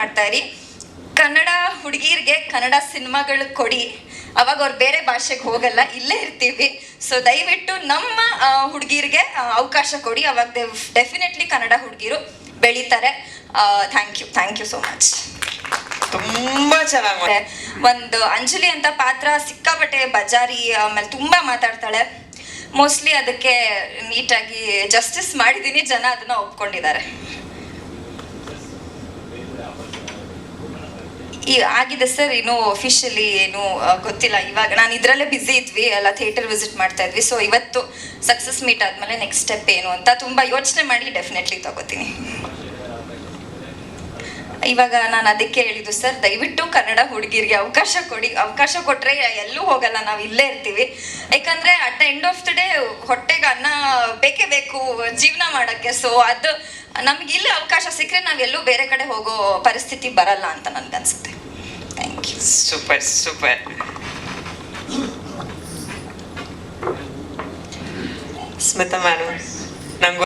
ಮಾಡ್ತಾ ಇರಿ. ಕನ್ನಡ ಹುಡುಗಿರಿಗೆ ಕನ್ನಡ ಸಿನಿಮಾಗಳು ಕೊಡಿ. ಅವಾಗ ಅವ್ರು ಬೇರೆ ಭಾಷೆಗೆ ಹೋಗಲ್ಲ ಇಲ್ಲೇ ಇರ್ತೀವಿ. ಸೊ ದಯವಿಟ್ಟು ನಮ್ಮ ಹುಡುಗಿರಿಗೆ ಅವಕಾಶ ಕೊಡಿ. ಅವಾಗ ಡೆಫಿನೆಟ್ಲಿ ಕನ್ನಡ ಹುಡುಗಿರು ಬೆಳೀತಾರೆ. Thank you thank you so much ತುಂಬಾ ಚೆನ್ನಾಗಿದೆ ಒಂದು ಅಂಜಲಿ ಅಂತ ಪಾತ್ರ ಸಿಕ್ಕಾಪಟ್ಟೆ ಬಜಾರಿ ಆಮೇಲೆ ತುಂಬಾ ಮಾತಾಡ್ತಾಳೆ. ಮೋಸ್ಟ್ಲಿ ಅದಕ್ಕೆ ನೀಟಾಗಿ ಜಸ್ಟಿಸ್ ಮಾಡಿದ್ದೀನಿ ಜನ ಅದನ್ನ ಒಪ್ಕೊಂಡಿದ್ದಾರೆ. ಈ ಆಗಿದೆ ಸರ್ ಇನ್ನು ಅಫಿಷಿಯಲಿ ಏನು ಗೊತ್ತಿಲ್ಲ. ಇವಾಗ ನಾನು ಇದರಲ್ಲೇ ಬ್ಯುಸಿ ಇದ್ವಿ, ಎಲ್ಲ ಥಿಯೇಟರ್ ವಿಸಿಟ್ ಮಾಡ್ತಾ ಇದ್ವಿ. ಸೊ ಇವತ್ತು ಸಕ್ಸಸ್ ಮೀಟ್ ಆದ್ಮೇಲೆ ನೆಕ್ಸ್ಟ್ ಸ್ಟೆಪ್ ಏನು ಅಂತ ತುಂಬಾ ಯೋಚನೆ ಮಾಡಿ ಡೆಫಿನೆಟ್ಲಿ ತಗೋತೀನಿ. ಇವಾಗ ನಾನು ಅದಕ್ಕೆ ಹೇಳಿದ್ದು ಸರ್, ದಯವಿಟ್ಟು ಕನ್ನಡ ಹುಡುಗಿರಿಗೆ ಅವಕಾಶ ಕೊಡಿ. ಅವಕಾಶ ಕೊಟ್ಟರೆ ಎಲ್ಲೂ ಹೋಗಲ್ಲ, ನಾವು ಇಲ್ಲೇ ಇರ್ತೀವಿ. ಯಾಕಂದ್ರೆ at the end of the day ಹೊಟ್ಟೆಗೆ ಅನ್ನ ಬೇಕೇ ಬೇಕು ಜೀವನ ಮಾಡಕ್ಕೆ. ಸೊ ಅದು ನಮ್ಗೆ ಇಲ್ಲಿ ಅವಕಾಶ ಸಿಕ್ಕರೆ ನಾವು ಎಲ್ಲೂ ಬೇರೆ ಕಡೆ ಹೋಗೋ ಪರಿಸ್ಥಿತಿ ಬರಲ್ಲ ಅಂತ ನನ್ಗನ್ಸುತ್ತೆ. Super, super. Se me. Não